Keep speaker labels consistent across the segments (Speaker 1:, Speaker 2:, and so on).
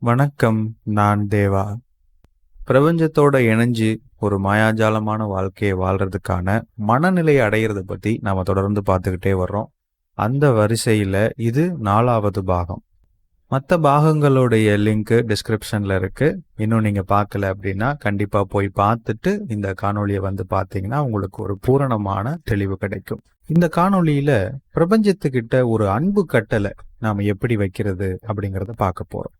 Speaker 1: வணக்கம் நான் தேவா. பிரபஞ்சத்தோட இணைஞ்சு ஒரு மாயாஜாலமான வாழ்க்கையை வாழ்றதுக்கான மனநிலையை அடையிறத பத்தி நாம தொடர்ந்து பார்த்துக்கிட்டே வர்றோம். அந்த வரிசையில இது நாலாவது பாகம். மற்ற பாகங்களுடைய லிங்க் டிஸ்கிரிப்ஷன்ல இருக்கு. இன்னும் நீங்க பார்க்கல அப்படின்னா கண்டிப்பா போய் பார்த்துட்டு இந்த காணொலியை வந்து பார்த்தீங்கன்னா உங்களுக்கு ஒரு பூரணமான தெளிவு கிடைக்கும். இந்த காணொளியில பிரபஞ்சத்துக்கிட்ட ஒரு அன்பு கட்டளை நாம எப்படி வைக்கிறது அப்படிங்கறத பார்க்க போறோம்.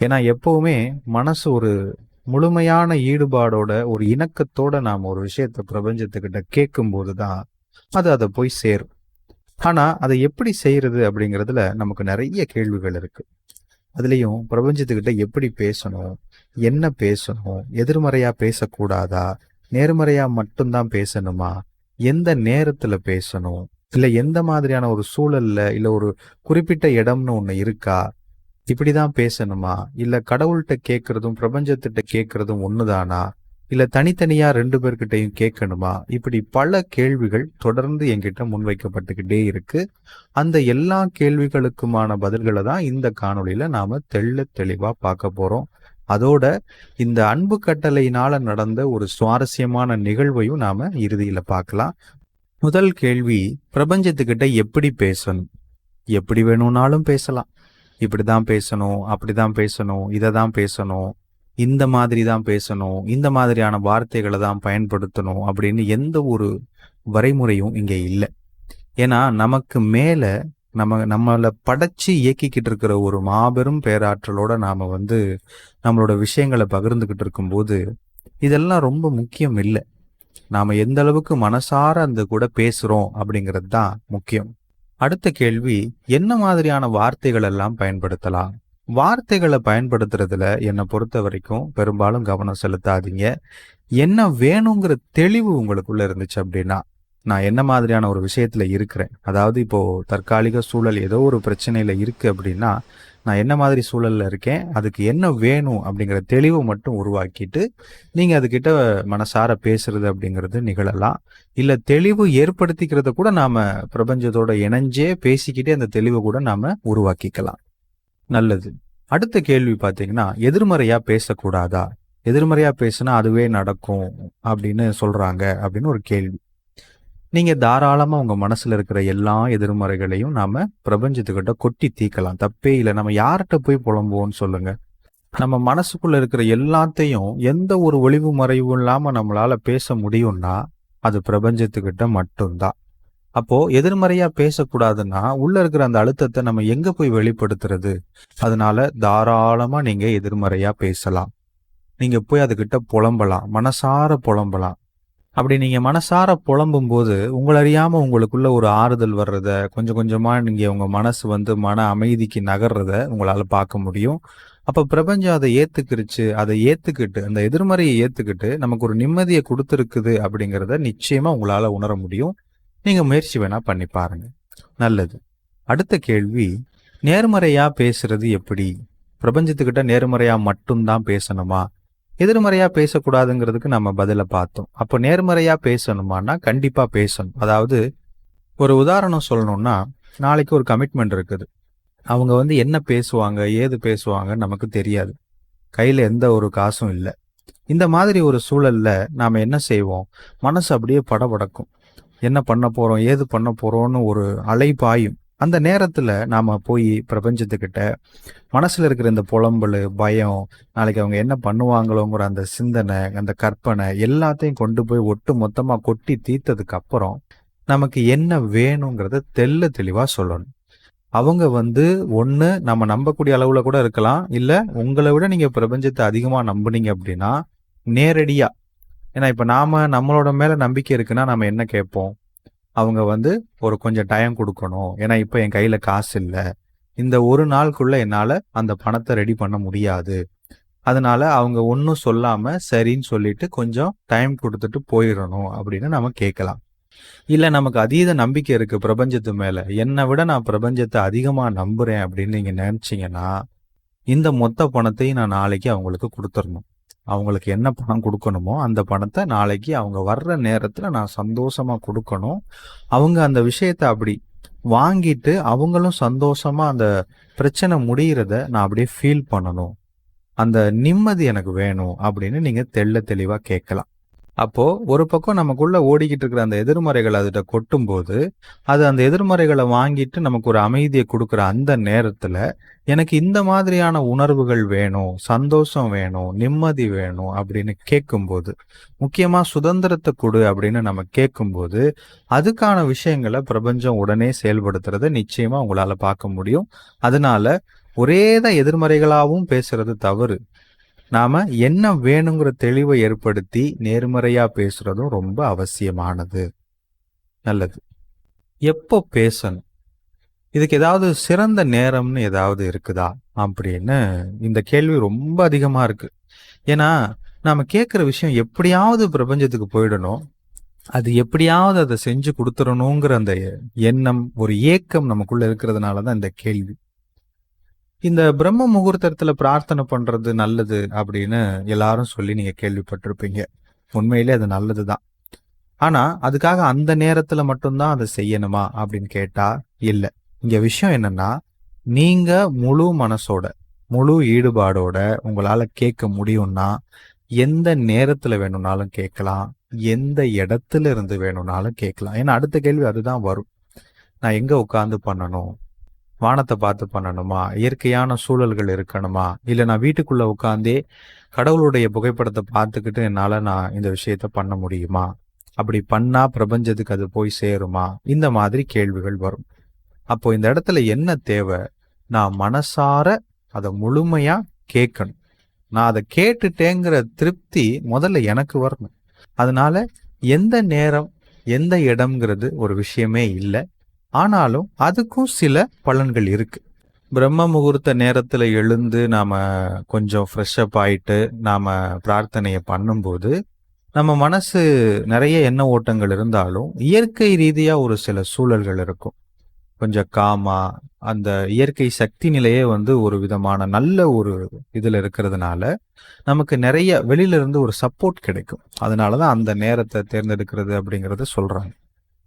Speaker 1: ஏன்னா எப்பவுமே மனசு ஒரு முழுமையான ஈடுபாடோட ஒரு இணக்கத்தோட நாம் ஒரு விஷயத்த பிரபஞ்சத்துக்கிட்ட கேட்கும்போது தான் அது அதை போய் சேரும். ஆனா அதை எப்படி செய்யறது அப்படிங்கிறதுல நமக்கு நிறைய கேள்விகள் இருக்கு. அதுலயும் பிரபஞ்சத்துக்கிட்ட எப்படி பேசணும் என்ன பேசணும் எதிர்மறையா பேசக்கூடாதா நேர்மறையா மட்டும்தான் பேசணுமா எந்த நேரத்துல பேசணும் இல்ல எந்த மாதிரியான ஒரு சூழல்ல இல்ல ஒரு குறிப்பிட்ட இடம்னு ஒண்ணு இருக்கா இப்படிதான் பேசணுமா? இல்ல கடவுள்கிட்ட கேட்கறதும் பிரபஞ்சத்திட்ட கேட்கறதும் ஒண்ணுதானா? இல்ல தனித்தனியா ரெண்டு பேர்கிட்டையும் கேட்கணுமா? இப்படி பல கேள்விகள் தொடர்ந்து என்கிட்ட முன்வைக்கப்பட்டுக்கிட்டே இருக்கு. அந்த எல்லா கேள்விகளுக்குமான பதில்களை தான் இந்த காணொளியில நாம தெள்ள தெளிவா பார்க்க போறோம். அதோட இந்த அன்பு கட்டளையினால நடந்த ஒரு சுவாரஸ்யமான நிகழ்வையும் நாம இறுதியில பார்க்கலாம். முதல் கேள்வி பிரபஞ்சத்துக்கிட்ட எப்படி பேசணும்? எப்படி வேணும்னாலும் பேசலாம். இப்படி தான் பேசணும் அப்படிதான் பேசணும் இதை தான் பேசணும் இந்த மாதிரி தான் பேசணும் இந்த மாதிரியான வார்த்தைகளை தான் பயன்படுத்தணும் அப்படின்னு எந்த ஒரு வரைமுறையும் இங்கே இல்லை. ஏன்னா நமக்கு மேலே நம்ம நம்மளை படைச்சு இயக்கிக்கிட்டு இருக்கிற ஒரு மாபெரும் பேராற்றலோட நாம் வந்து நம்மளோட விஷயங்களை பகிர்ந்துக்கிட்டு இருக்கும்போது இதெல்லாம் ரொம்ப முக்கியம் இல்லை. நாம் எந்த அளவுக்கு மனசார அந்த கூட பேசுகிறோம் அப்படிங்கிறது தான் முக்கியம். அடுத்த கேள்வி என்ன மாதிரியான வார்த்தைகள் எல்லாம் பயன்படுத்தலாம்? வார்த்தைகளை பயன்படுத்துறதுல என்னை பொறுத்த வரைக்கும் பெரும்பாலும் கவனம் செலுத்தாதீங்க. என்ன வேணுங்கிற தெளிவு உங்களுக்குள்ள இருந்துச்சு அப்படின்னா நான் என்ன மாதிரியான ஒரு விஷயத்துல இருக்கிறேன்? அதாவது இப்போ தற்காலிக சூழல் ஏதோ ஒரு பிரச்சனையில இருக்கு அப்படின்னா நான் என்ன மாதிரி சூழல்ல இருக்கேன் அதுக்கு என்ன வேணும் அப்படிங்கிற தெளிவை மட்டும் உருவாக்கிட்டு நீங்க அதுக்கிட்ட மனசார பேசுறது அப்படிங்கிறது நிகழலாம். இல்ல தெளிவு ஏற்படுத்திக்கிறத கூட நாம பிரபஞ்சத்தோட இணைஞ்சே பேசிக்கிட்டே அந்த தெளிவை கூட நாம உருவாக்கிக்கலாம். நல்லது. அடுத்த கேள்வி பாத்தீங்கன்னா எதிர்மறையா பேசக்கூடாதா? எதிர்மறையா பேசினா அதுவே நடக்கும் அப்படின்னு சொல்றாங்க அப்படின்னு ஒரு கேள்வி. நீங்க தாராளமா உங்க மனசுல இருக்கிற எல்லா எதிர்மறைகளையும் நாம பிரபஞ்சத்துக்கிட்ட கொட்டி தீக்கலாம். தப்பே இல்லை. நம்ம யார்கிட்ட போய் புலம்புவோம்னு சொல்லுங்க. நம்ம மனசுக்குள்ள இருக்கிற எல்லாத்தையும் எந்த ஒரு ஒளிவு மறைவும் இல்லாம நம்மளால பேச முடியும்னா அது பிரபஞ்சத்துக்கிட்ட மட்டும்தான். அப்போ எதிர்மறையா பேசக்கூடாதுன்னா உள்ள இருக்கிற அந்த அழுத்தத்தை நம்ம எங்க போய் வெளிப்படுத்துறது? அதனால தாராளமா நீங்க எதிர்மறையா பேசலாம். நீங்க போய் அதுகிட்ட புலம்பலாம். மனசார புலம்பலாம். அப்படி நீங்கள் மனசார புலம்பும் போது உங்களை அறியாமல் உங்களுக்குள்ள ஒரு ஆறுதல் வர்றத கொஞ்சம் கொஞ்சமாக நீங்கள் உங்கள் மனசு வந்து மன அமைதிக்கு நகர்றத உங்களால் பார்க்க முடியும். அப்போ பிரபஞ்சம் அதை ஏற்றுக்கிருச்சு அதை ஏற்றுக்கிட்டு அந்த எதிர்மறையை ஏற்றுக்கிட்டு நமக்கு ஒரு நிம்மதியை கொடுத்துருக்குது அப்படிங்கிறத நிச்சயமாக உங்களால் உணர முடியும். நீங்கள் முயற்சி வேணால் பண்ணி பாருங்க. நல்லது. அடுத்த கேள்வி நேர்மறையாக பேசுறது எப்படி? பிரபஞ்சத்துக்கிட்ட நேர்மறையாக மட்டும்தான் பேசணுமா? எதிர்மறையாக பேசக்கூடாதுங்கிறதுக்கு நம்ம பதிலை பார்த்தோம். அப்போ நேர்மறையாக பேசணுமானா கண்டிப்பாக பேசணும். அதாவது ஒரு உதாரணம் சொல்லணும்னா நாளைக்கு ஒரு கமிட்மெண்ட் இருக்குது. அவங்க வந்து என்ன பேசுவாங்க ஏது பேசுவாங்கன்னு நமக்கு தெரியாது. கையில் எந்த ஒரு காசும் இல்லை. இந்த மாதிரி ஒரு சூழலில் நாம் என்ன செய்வோம்? மனசு அப்படியே படபடக்கும். என்ன பண்ண போகிறோம் ஏது பண்ண போகிறோன்னு ஒரு அலை பாயும் அந்த நேரத்துல நாம போய் பிரபஞ்சத்துக்கிட்ட மனசுல இருக்கிற இந்த புலம்பல் பயம் நாளைக்கு அவங்க என்ன பண்ணுவாங்களோங்கிற அந்த சிந்தனை அந்த கற்பனை எல்லாத்தையும் கொண்டு போய் ஒட்டு மொத்தமா கொட்டி தீர்த்ததுக்கு அப்புறம் நமக்கு என்ன வேணுங்கிறத தெல்ல தெளிவா சொல்லணும். அவங்க வந்து ஒண்ணு நம்ம நம்பக்கூடிய அளவுல கூட இருக்கலாம். இல்ல உங்களை விட நீங்க பிரபஞ்சத்தை அதிகமா நம்புனீங்க அப்படின்னா நேரடியா. ஏன்னா இப்ப நாம நம்மளோட மேல நம்பிக்கை இருக்குன்னா நம்ம என்ன கேட்போம்? அவங்க வந்து ஒரு கொஞ்சம் டைம் கொடுக்கணும். ஏன்னா இப்போ என் கையில் காசு இல்லை. இந்த ஒரு நாளுக்குள்ள என்னால் அந்த பணத்தை ரெடி பண்ண முடியாது. அதனால அவங்க ஒன்றும் சொல்லாமல் சரின்னு சொல்லிட்டு கொஞ்சம் டைம் கொடுத்துட்டு போயிடணும் அப்படின்னு நம்ம கேட்கலாம். இல்லை நமக்கு அதீத நம்பிக்கை இருக்கு பிரபஞ்சத்து மேலே. என்னை விட நான் பிரபஞ்சத்தை அதிகமாக நம்புறேன் அப்படின்னு நீங்கள் நினச்சிங்கன்னா இந்த மொத்த பணத்தையும் நான் நாளைக்கு அவங்களுக்கு கொடுத்துடணும் அவங்களுக்கு என்ன பணம் கொடுக்கணுமோ அந்த பணத்தை நாளைக்கு அவங்க வர்ற நேரத்தில் நான் சந்தோஷமாக கொடுக்கணும். அவங்க அந்த விஷயத்த அப்படி வாங்கிட்டு அவங்களும் சந்தோஷமாக அந்த பிரச்சனை முடிகிறத நான் அப்படியே ஃபீல் பண்ணணும். அந்த நிம்மதி எனக்கு வேணும் அப்படின்னு நீங்கள் தெள்ள தெளிவாக கேட்கலாம். அப்போ ஒரு பக்கம் நமக்குள்ள ஓடிக்கிட்டு இருக்கிற அந்த எதிர்மறைகள் அதுகிட்ட கொட்டும்போது அது அந்த எதிர்மறைகளை வாங்கிட்டு நமக்கு ஒரு அமைதியை கொடுக்குற அந்த நேரத்துல எனக்கு இந்த மாதிரியான உணர்வுகள் வேணும் சந்தோஷம் வேணும் நிம்மதி வேணும் அப்படின்னு கேட்கும்போது முக்கியமா சுதந்திரத்தை கொடு அப்படின்னு நம்ம கேட்கும்போது அதுக்கான விஷயங்களை பிரபஞ்சம் உடனே செயல்படுத்துறத நிச்சயமா உங்களால பார்க்க முடியும். அதனால ஒரேதான் எதிர்மறைகளாகவும் பேசுறது தவறு. நாம என்ன வேணுங்கிற தெளிவை ஏற்படுத்தி நேர்மறையா பேசுறதும் ரொம்ப அவசியமானது. நல்லது. எப்போ பேசணும்? இதுக்கு ஏதாவது சிறந்த நேரம்னு ஏதாவது இருக்குதா? அப்படின்னு இந்த கேள்வி ரொம்ப அதிகமா இருக்கு. ஏன்னா நாம கேட்குற விஷயம் எப்படியாவது பிரபஞ்சத்துக்கு போயிடணும். அது எப்படியாவது அதை செஞ்சு கொடுத்துடணுங்கிற அந்த எண்ணம் ஒரு ஏக்கம் நமக்குள்ள இருக்கிறதுனால தான் இந்த கேள்வி. இந்த பிரம்ம முகூர்த்தத்துல பிரார்த்தனை பண்றது நல்லது அப்படின்னு எல்லாரும் சொல்லி நீங்க கேள்விப்பட்டிருப்பீங்க. உண்மையிலே அது நல்லதுதான். ஆனா அதுக்காக அந்த நேரத்துல மட்டும்தான் அதை செய்யணுமா அப்படின்னு கேட்டா இல்ல. இங்க விஷயம் என்னன்னா நீங்க முழு மனசோட முழு ஈடுபாடோட உங்களால கேட்க முடியும்னா எந்த நேரத்துல வேணும்னாலும் கேட்கலாம் எந்த இடத்துல இருந்து வேணும்னாலும் கேட்கலாம். ஏன்னா அடுத்த கேள்வி அதுதான் வரும். நான் எங்க உட்காந்து பண்ணணும்? வானத்தை பார்த்து பண்ணணுமா? இயற்கையான சூழல்கள் இருக்கணுமா? இல்லை நான் வீட்டுக்குள்ளே உட்காந்தே கடவுளுடைய புகைப்படத்தை பார்த்துக்கிட்டு என்னால் நான் இந்த விஷயத்த பண்ண முடியுமா? அப்படி பண்ணா பிரபஞ்சத்துக்கு அது போய் சேருமா? இந்த மாதிரி கேள்விகள் வரும். அப்போ இந்த இடத்துல என்ன தேவை? நான் மனசார அதை முழுமையா கேட்கணும். நான் அதை கேட்டுட்டேங்கிற திருப்தி முதல்ல எனக்கு வரணும். அதனால எந்த நேரம் எந்த இடம்ங்கிறது ஒரு விஷயமே இல்லை. ஆனாலும் அதுக்கும் சில பலன்கள் இருக்கு. பிரம்ம முகூர்த்த நேரத்தில் எழுந்து நாம் கொஞ்சம் ஃப்ரெஷ்அப் ஆயிட்டு நாம் பிரார்த்தனையை பண்ணும்போது நம்ம மனசு நிறைய எண்ண ஓட்டங்கள் இருந்தாலும் இயற்கை ரீதியாக ஒரு சில சூழல்கள் இருக்கும். கொஞ்சம் காமா அந்த இயற்கை சக்தி நிலையே வந்து ஒரு விதமான நல்ல ஒரு இதில் இருக்கிறதுனால நமக்கு நிறைய வெளியிலிருந்து ஒரு சப்போர்ட் கிடைக்கும். அதனால தான் அந்த நேரத்தை தேர்ந்தெடுக்கிறது அப்படிங்கிறத சொல்கிறாங்க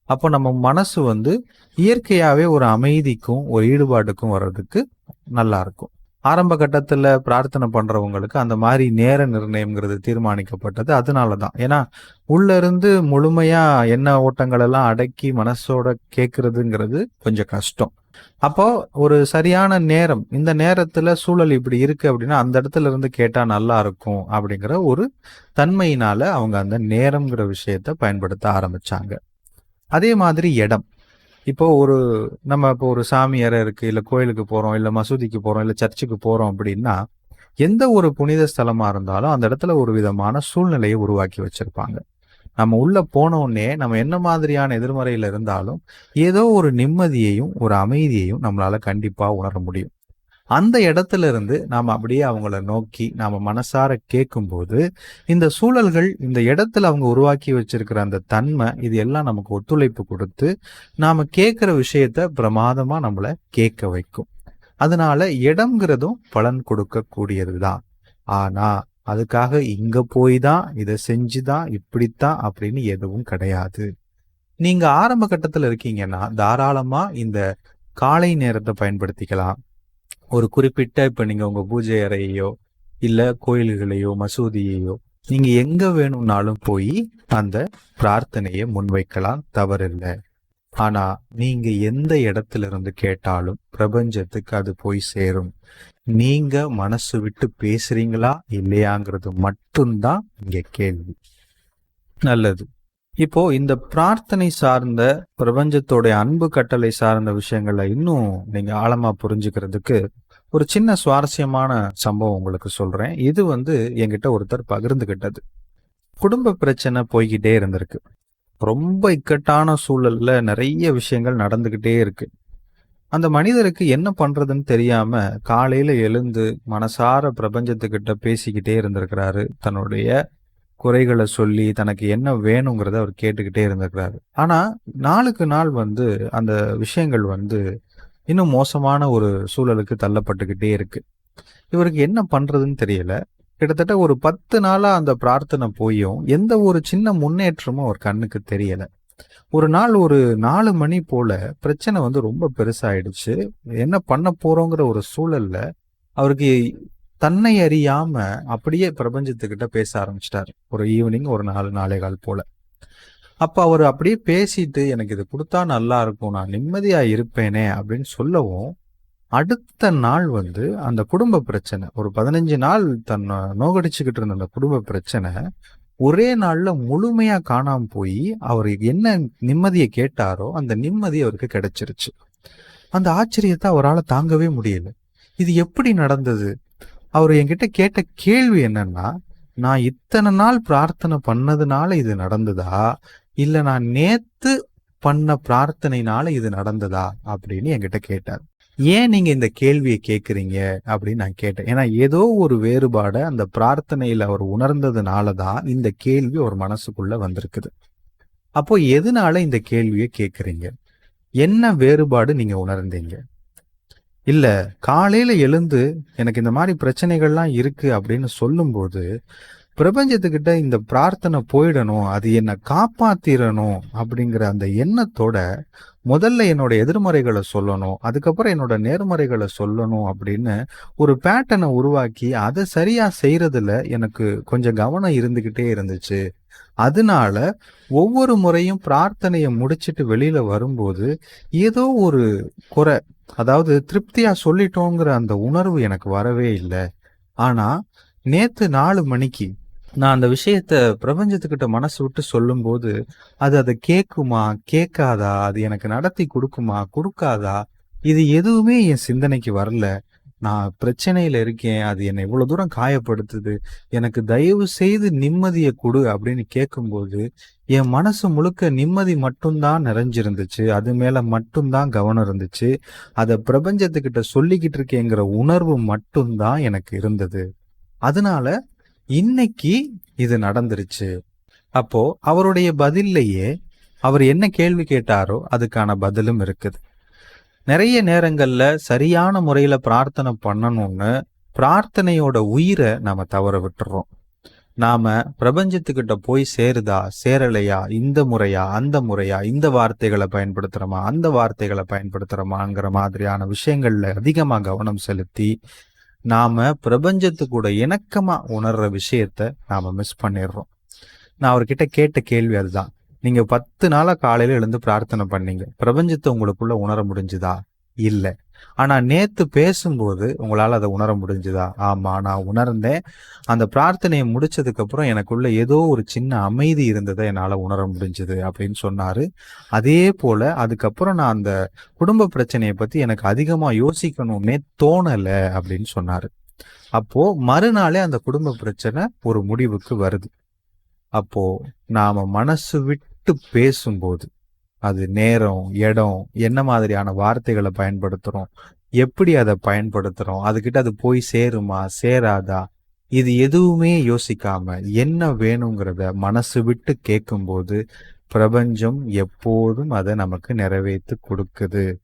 Speaker 1: அப்போ நம்ம மனசு வந்து இயற்கையாகவே ஒரு அமைதிக்கும் ஒரு ஈடுபாட்டுக்கும் வர்றதுக்கு நல்லா இருக்கும். ஆரம்ப கட்டத்தில் பிரார்த்தனை பண்ணுறவங்களுக்கு அந்த மாதிரி நேர நிர்ணயம்ங்கிறது தீர்மானிக்கப்பட்டது. அதனால தான். ஏன்னா உள்ளேருந்து இருந்து முழுமையா எண்ண ஓட்டங்கள் எல்லாம் அடக்கி மனசோட கேட்குறதுங்கிறது கொஞ்சம் கஷ்டம். அப்போ ஒரு சரியான நேரம் இந்த நேரத்துல சூழல் இப்படி இருக்கு அப்படின்னா அந்த இடத்துல இருந்து கேட்டா நல்லா இருக்கும் அப்படிங்கிற ஒரு தன்மையினால அவங்க அந்த நேரம்ங்கிற விஷயத்த பயன்படுத்த ஆரம்பிச்சாங்க. அதே மாதிரி இடம். இப்போ ஒரு நம்ம இப்போ ஒரு சாமி அறை இருக்கு இல்லை கோயிலுக்கு போறோம் இல்லை மசூதிக்கு போறோம் இல்லை சர்ச்சுக்கு போறோம் அப்படின்னா எந்த ஒரு புனித ஸ்தலமா இருந்தாலும் அந்த இடத்துல ஒரு விதமான சூழ்நிலையை உருவாக்கி வச்சிருப்பாங்க. நம்ம உள்ள போனோடனே நம்ம என்ன மாதிரியான எதிர்மறையில இருந்தாலும் ஏதோ ஒரு நிம்மதியையும் ஒரு அமைதியையும் நம்மளால கண்டிப்பா உணர முடியும். அந்த இடத்துல இருந்து நாம் அப்படியே அவங்கள நோக்கி நாம் மனசார கேட்கும்போது இந்த சூழல்கள் இந்த இடத்துல அவங்க உருவாக்கி வச்சிருக்கிற அந்த தன்மை இது எல்லாம் நமக்கு ஒத்துழைப்பு கொடுத்து நாம் கேட்குற விஷயத்த பிரமாதமாக நம்மளை கேட்க வைக்கும். அதனால இடம்ங்கிறதும் பலன் கொடுக்கக்கூடியது தான் ஆனால் அதுக்காக இங்க போய் தான் இதை செஞ்சுதான் இப்படித்தான் அப்படின்னு எதுவும் கிடையாது. நீங்க ஆரம்ப கட்டத்தில் இருக்கீங்கன்னா தாராளமா இந்த காலை நேரத்தை பயன்படுத்திக்கலாம். ஒரு குறிப்பிட்ட இப்ப நீங்க உங்க பூஜை அறையோ இல்ல கோயில்களையோ மசூதியையோ நீங்க எங்க வேணும்னாலும் போய் அந்த பிரார்த்தனையை முன்வைக்கலாம் தவறில்லை. ஆனா நீங்க எந்த இடத்துல இருந்து கேட்டாலும் பிரபஞ்சத்துக்கு அது போய் சேரும். நீங்க மனசு விட்டு பேசுறீங்களா இல்லையாங்கிறது மட்டும்தான் இங்க கேள்வி. நல்லது. இப்போ இந்த பிரார்த்தனை சார்ந்த பிரபஞ்சத்தோடைய அன்பு கட்டளை சார்ந்த விஷயங்களை இன்னும் நீங்க ஆழமா புரிஞ்சுக்கிறதுக்கு ஒரு சின்ன சுவாரஸ்யமான சம்பவம் உங்களுக்கு சொல்றேன். இது வந்து என்கிட்ட ஒருத்தர் பகிர்ந்துகிட்டது. குடும்ப பிரச்சனை போய்கிட்டே இருந்திருக்கு. ரொம்ப இக்கட்டான சூழல்ல நிறைய விஷயங்கள் நடந்துகிட்டே இருக்கு. அந்த மனிதருக்கு என்ன பண்றதுன்னு தெரியாம காலையில எழுந்து மனசார பிரபஞ்சத்துக்கிட்ட பேசிக்கிட்டே இருந்திருக்கிறாரு தன்னுடைய குறைகளை சொல்லி தனக்கு என்ன வேணுங்கிறத அவர் கேட்டுக்கிட்டே இருந்திருக்கிறாரு. ஆனா நாளுக்கு நாள் வந்து அந்த விஷயங்கள் வந்து இன்னும் மோசமான ஒரு சூழலுக்கு தள்ளப்பட்டுக்கிட்டே இருக்கு. இவருக்கு என்ன பண்றதுன்னு தெரியல. கிட்டத்தட்ட ஒரு பத்து நாளா அந்த பிரார்த்தனை போயும் எந்த ஒரு சின்ன முன்னேற்றமும் அவர் கண்ணுக்கு தெரியல. ஒரு நாள் ஒரு நாலு மணி போல பிரச்சனை வந்து ரொம்ப பெருசாயிடுச்சு. என்ன பண்ண போறோங்கிற ஒரு சூழல்ல அவருக்கு தன்னை அறியாம அப்படியே பிரபஞ்சத்துக்கிட்ட பேச ஆரம்பிச்சிட்டாரு. ஒரு ஈவினிங் ஒரு நாலு நாளே கால் போல. அப்ப அவர் அப்படியே பேசிட்டு எனக்கு இது கொடுத்தா நல்லா இருக்கும் நான் நிம்மதியா இருப்பேனே அப்படின்னு சொல்லவும் அடுத்த நாள் வந்து அந்த குடும்ப பிரச்சனை ஒரு பதினஞ்சு நாள் தன்னை நோகடிச்சுக்கிட்டு இருந்த அந்த குடும்ப பிரச்சனை ஒரே நாள்ல முழுமையா காணாம போய் அவர் என்ன நிம்மதியை கேட்டாரோ அந்த நிம்மதி அவருக்கு கிடைச்சிருச்சு. அந்த ஆச்சரியத்தை அவரால் தாங்கவே முடியல. இது எப்படி நடந்தது? அவர் என்கிட்ட கேட்ட கேள்வி என்னன்னா நான் இத்தனை நாள் பிரார்த்தனை பண்ணதுனால இது நடந்ததா? இல்ல நான் நேத்து பண்ண பிரார்த்தனைனால இது நடந்ததா? அப்படின்னு என்கிட்ட கேட்டார். ஏன் நீங்க இந்த கேள்வியை கேக்குறீங்க? அப்படின்னு நான் கேட்டேன். ஏன்னா ஏதோ ஒரு வேறுபாடை அந்த பிரார்த்தனையில அவர் உணர்ந்ததுனால தான் இந்த கேள்வி ஒரு மனசுக்குள்ள வந்திருக்குது. அப்போ எதனால இந்த கேள்வியை கேக்குறீங்க? என்ன வேறுபாடு நீங்க உணர்ந்தீங்க? இல்லை காலையில் எழுந்து எனக்கு இந்த மாதிரி பிரச்சனைகள்லாம் இருக்குது அப்படின்னு சொல்லும்போது பிரபஞ்சத்துக்கிட்ட இந்த பிரார்த்தனை போயிடணும் அது என்னை காப்பாத்திரணும் அப்படிங்கிற அந்த எண்ணத்தோட முதல்ல என்னோட எதிர்மறைகளை சொல்லணும் அதுக்கப்புறம் என்னோட நேர்மறைகளை சொல்லணும் அப்படின்னு ஒரு பேட்டனை உருவாக்கி அதை சரியா செய்யறதுல எனக்கு கொஞ்சம் கவனம் இருந்துகிட்டே இருந்துச்சு. அதனால ஒவ்வொரு முறையும் பிரார்த்தனையை முடிச்சிட்டு வெளியில வரும்போது ஏதோ ஒரு குறை அதாவது திருப்தியா சொல்லிட்டோங்கிற அந்த உணர்வு எனக்கு வரவே இல்லை. ஆனா நேத்து நாலு மணிக்கு நான் அந்த விஷயத்த பிரபஞ்சத்துக்கிட்ட மனசு விட்டு சொல்லும்போது அது அதை கேட்குமா கேட்காதா அது எனக்கு நடத்தி கொடுக்குமா கொடுக்காதா இது எதுவுமே என் சிந்தனைக்கு வரல. நான் பிரச்சனையில இருக்கேன் அது என்னை இவ்வளவு தூரம் காயப்படுத்துது எனக்கு தயவு செய்து நிம்மதியை கொடு அப்படின்னு கேட்கும்போது என் மனசு முழுக்க நிம்மதி மட்டும்தான் நிறைஞ்சிருந்துச்சு அது மேல மட்டும்தான் கவனம் இருந்துச்சு அதை பிரபஞ்சத்துக்கிட்ட சொல்லிக்கிட்டு இருக்கேங்கிற உணர்வு மட்டும்தான் எனக்கு இருந்தது. அதனால இன்னைக்கு இது நடந்துருச்சு. அப்போ அவருடைய பதில்லையே அவர் என்ன கேள்வி கேட்டாரோ அதுக்கான பதிலும் இருக்குது. நிறைய நேரங்கள்ல சரியான முறையில பிரார்த்தனை பண்ணணும்னு பிரார்த்தனையோட உயிரை நாம தவற விட்டுறோம். நாம பிரபஞ்சத்துக்கிட்ட போய் சேருதா சேரலையா இந்த முறையா அந்த முறையா இந்த வார்த்தைகளை பயன்படுத்துறோமா அந்த வார்த்தைகளை பயன்படுத்துறோமாங்கிற மாதிரியான விஷயங்கள்ல அதிகமா கவனம் செலுத்தி நாம பிரபஞ்சத்துக்கூட இணக்கமா உணர்ற விஷயத்த நாம மிஸ் பண்ணிடுறோம். நான் அவர்கிட்ட கேட்ட கேள்வி அதுதான். நீங்க பத்து நாளா காலையில எழுந்து பிரார்த்தனை பண்ணீங்க. பிரபஞ்சத்தை உங்களுக்குள்ள உணர முடிஞ்சுதா? இல்ல. ஆனா நேத்து பேசும்போது உங்களால அதை உணர முடிஞ்சுதா? ஆமா நான் உணர்ந்தேன். அந்த பிரார்த்தனையை முடிச்சதுக்கு அப்புறம் எனக்குள்ள ஏதோ ஒரு சின்ன அமைதி இருந்ததை என்னால உணர முடிஞ்சது அப்படின்னு சொன்னாரு. அதே போல அதுக்கப்புறம் நான் அந்த குடும்ப பிரச்சனையை பத்தி எனக்கு அதிகமா யோசிக்கணும்னே தோணல அப்படின்னு சொன்னாரு. அப்போ மறுநாளே அந்த குடும்ப பிரச்சனை ஒரு முடிவுக்கு வருது. அப்போ நாம மனசு விட்டு பேசும்போது அது நேரம் இடம் என்ன மாதிரியான வார்த்தைகளை பயன்படுத்துகிறோம் எப்படி அதை பயன்படுத்துகிறோம் அதுக்கிட்ட அது போய் சேருமா சேராதா இது எதுவுமே யோசிக்காம என்ன வேணுங்கிறத மனசு விட்டு கேட்கும்போது பிரபஞ்சம் எப்போதும் அதை நமக்கு நிறைவேற்றி கொடுக்குது.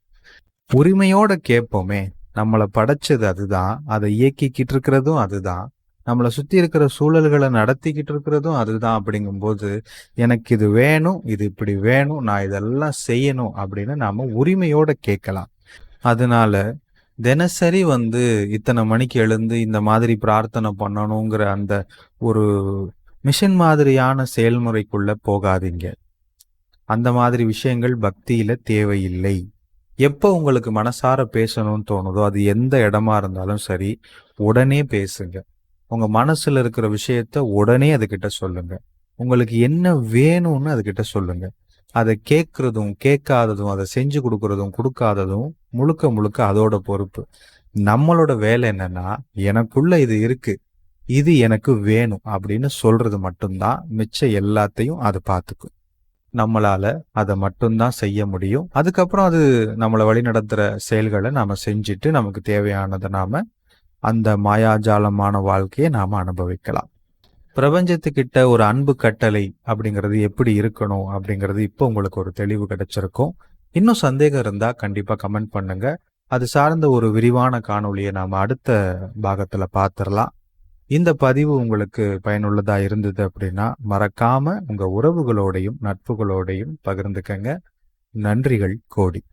Speaker 1: உரிமையோட கேட்போமே நம்மளை படைச்சது அதுதான் அதை இயக்கிக்கிட்டு இருக்கிறதும் அதுதான். நம்மளை சுத்தி இருக்கிற சூழல்களை நடத்திக்கிட்டு இருக்கிறதும் அதுதான் அப்படிங்கும்போது எனக்கு இது வேணும் இது இப்படி வேணும் நான் இதெல்லாம் செய்யணும் அப்படின்னு நாம உரிமையோட கேட்கலாம். அதனால தினசரி வந்து இத்தனை மணிக்கு எழுந்து இந்த மாதிரி பிரார்த்தனை பண்ணணுங்கிற அந்த ஒரு மிஷன் மாதிரியான செயல்முறைக்குள்ள போகாதீங்க. அந்த மாதிரி விஷயங்கள் பக்தியில தேவையில்லை. எப்போ உங்களுக்கு மனசார பேசணும்னு தோணுதோ அது எந்த இடமா இருந்தாலும் சரி உடனே பேசுங்க. உங்க மனசுல இருக்கிற விஷயத்த உடனே அதுகிட்ட சொல்லுங்க. உங்களுக்கு என்ன வேணும்னு அதுகிட்ட சொல்லுங்க. அதை கேட்கறதும் கேட்காததும் அதை செஞ்சு கொடுக்கறதும் கொடுக்காததும் முழுக்க முழுக்க அதோட பொறுப்பு. நம்மளோட வேலை என்னன்னா எனக்குள்ள இது இருக்கு. இது எனக்கு வேணும் அப்படின்னு சொல்றது மட்டும்தான் மிச்சம் எல்லாத்தையும் அது பார்த்துக்கும் நம்மளால அதை மட்டும்தான் செய்ய முடியும். அதுக்கப்புறம் அது நம்மளை வழி நடத்துகிற செயல்களை நாம செஞ்சுட்டு நமக்கு தேவையானதை நாம அந்த மாயாஜாலமான வாழ்க்கையை நாம் அனுபவிக்கலாம். பிரபஞ்சத்துக்கிட்ட ஒரு அன்பு கட்டளை அப்படிங்கிறது எப்படி இருக்கணும் அப்படிங்கிறது இப்போ உங்களுக்கு ஒரு தெளிவு கிடைச்சிருக்கும். இன்னும் சந்தேகம் இருந்தால் கண்டிப்பாக கமெண்ட் பண்ணுங்க. அது சார்ந்த ஒரு விரிவான காணொளியை நாம் அடுத்த பாகத்தில் பார்த்துடலாம் இந்த பதிவு உங்களுக்கு பயனுள்ளதாக இருந்தது அப்படின்னா மறக்காமல் உங்கள் உறவுகளோடையும் நட்புகளோடையும் பகிர்ந்துக்கங்க. நன்றிகள் கோடி.